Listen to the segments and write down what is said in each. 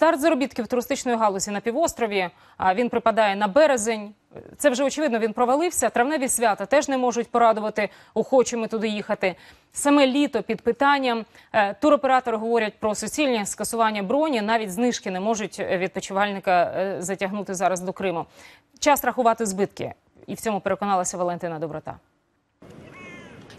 Старт заробітків туристичної галузі на півострові. а Він припадає на березень. Це вже очевидно. Він провалився. Травневі свята теж не можуть порадувати охочими туди їхати. Саме літо під питанням. Е, Туроператори говорять про суцільні скасування броні. Навіть знижки не можуть відпочивальника е, затягнути зараз до Криму. Час рахувати збитки, і в цьому переконалася Валентина Доброта.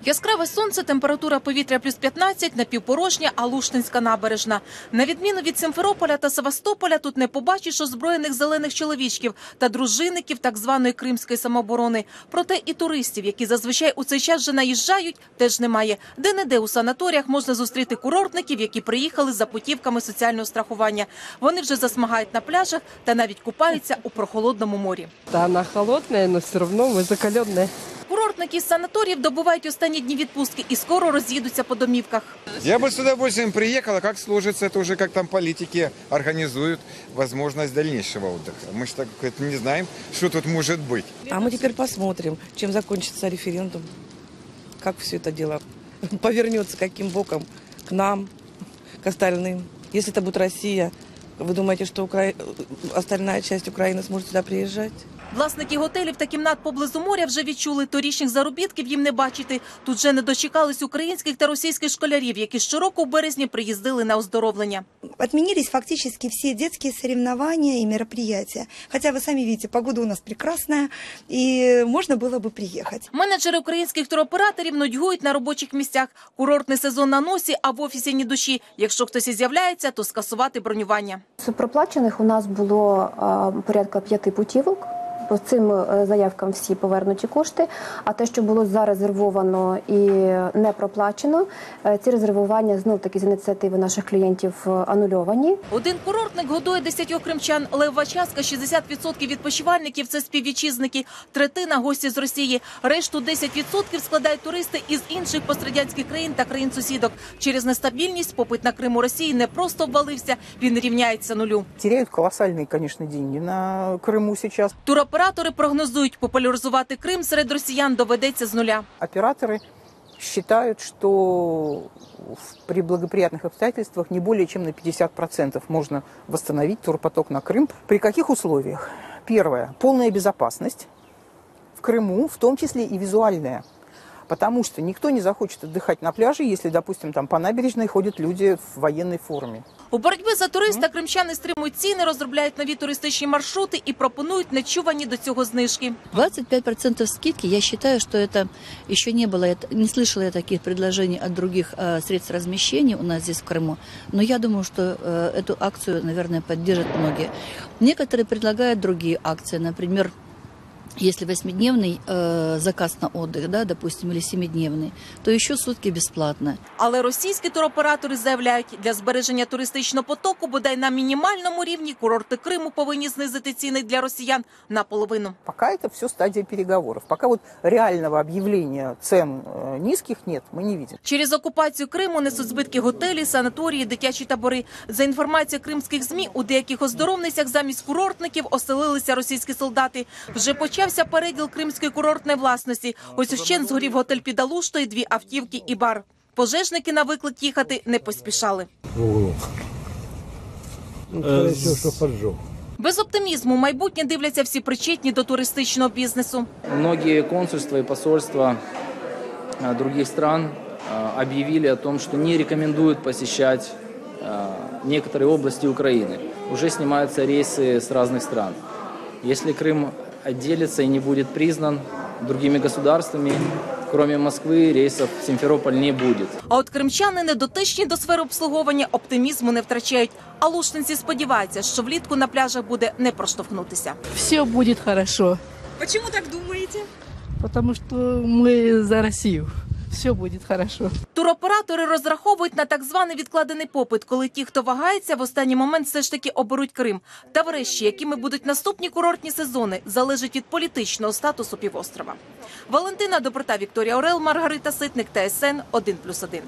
Яскраве сонце, температура повітря плюс 15, напівпорожня, а Лушнинська набережна. На відміну від Симферополя та Севастополя, тут не побачиш озброєних зелених чоловічків та дружинників так званої кримської самооборони. Проте і туристів, які зазвичай у цей час вже наїжджають, теж немає. Де-не-де у санаторіях можна зустріти курортників, які приїхали за путівками соціального страхування. Вони вже засмагають на пляжах та навіть купаються у прохолодному морі. Да, она холодная, но все равно мы закаленные. Курортники з санаторіїв добувають останні дні відпустки і скоро роз'їдуться по домівках. Я бы с удовольствием приехал, а как сложится, это уже как там политики организуют возможность дальнейшего отдыха. Мы же так это не знаем, что тут может быть. А мы теперь посмотрим, чем закончится референдум. Как все это дело повернется, каким боком к нам, к остальным. Если это будет Россия, вы думаете, что Укра... остальная часть Украины сможет сюда приезжать? Власники готелів та кімнат поблизу моря вже відчули торічних заробітків їм не бачити. Тут вже не дочекались українських та російських школярів, які щороку в березні приїздили на оздоровлення. Отменились фактически все детские соревнования и мероприятия. Хотя вы сами видите, погода у нас прекрасная, и можно было бы приехать. Менеджери українських туроператорів нудьгують на робочих місцях. Курортний сезон на носі, а в офісі ні душі. Якщо хтось і з'являється, то скасувати бронювання. З проплачених у нас було а, порядка п'яти путівок. По цим е, заявкам всі повернуті кошти. А те, що було зарезервовано і не проплачено, е, ці резервування знов таки з ініціативи наших клієнтів е, анульовані. Один курортник годує десятьох кримчан. Левова частка 60% відпочивальників це співвітчизники, третина гості з Росії. Решту 10% складають туристи із інших пострадянських країн та країн сусідок. Через нестабільність попит на Крим у Росії не просто ввалився, він рівняється нулю. теряют колоссальные, конечно, деньги на Крыму сейчас. Туроператори прогнозують, популяризувати Крим серед росіян доведеться з нуля. Операторы считают, что в- при благоприятных обстоятельствах не более чем на 50% можно восстановить турпоток на Крым. При каких условиях? Первое. Полная безопасность в Крыму, в том числе и визуальная. Потому что никто не захочет отдыхать на пляже, если, допустим, там по набережной ходят люди в военной форме. У боротьбі за туриста кримчани стримують ціни, розробляють нові туристичні маршрути і пропонують нечувані до цього знижки. 25% скидки, я считаю, что это еще не было, это- не слышала я таких предложений от других э, средств размещения у нас здесь в Крыму, но я думаю, что э, эту акцию, наверное, поддержат многие. Некоторые предлагают другие акции, например, если восьмидневный э, заказ на отдых, да, допустим, или семидневный, то еще сутки бесплатно. Але російські туроператори заявляють, для збереження туристичного потоку бодай на мінімальному рівні курорти Криму повинні знизити ціни для росіян наполовину. Пока это все стадия переговоров. Пока вот реального объявления цен э, низких нет, мы не видим. Через окупацію Криму несуть збитки готелі, санаторії, дитячі табори. За інформацією кримських змі, у деяких оздоровницях замість курортників оселилися російські солдати. Вже почався переділ кримської курортної власності. Ось ущен згорів готель під Алуштою, дві автівки і бар. Пожежники на виклик їхати не поспішали. Без оптимізму майбутнє дивляться всі причетні до туристичного бізнесу. Многие консульства и посольства а, других стран а, объявили о том, что не рекомендуют посещать а, некоторые области Украины. Уже снимаются рейсы с разных стран. Если Крым отделится и не будет признан другими государствами, кроме Москвы, рейсов в Симферополь не будет. А от кримчани, недотичні до сфери обслуговування, оптимізму не втрачають. А лушниці сподіваються, що влітку на пляжах буде не проштовхнутися. Все будет хорошо, Чому так думаєте? потому что мы за Россию. Все будет хорошо. Туроператори розраховують на так званий відкладений попит, коли ті, хто вагається, в останній момент все ж таки оберуть Крим. Та врешті, якими будуть наступні курортні сезони, залежить від політичного статусу півострова. Валентина Доброта, Вікторія Орел, Маргарита Ситник, ТСН 1+,1.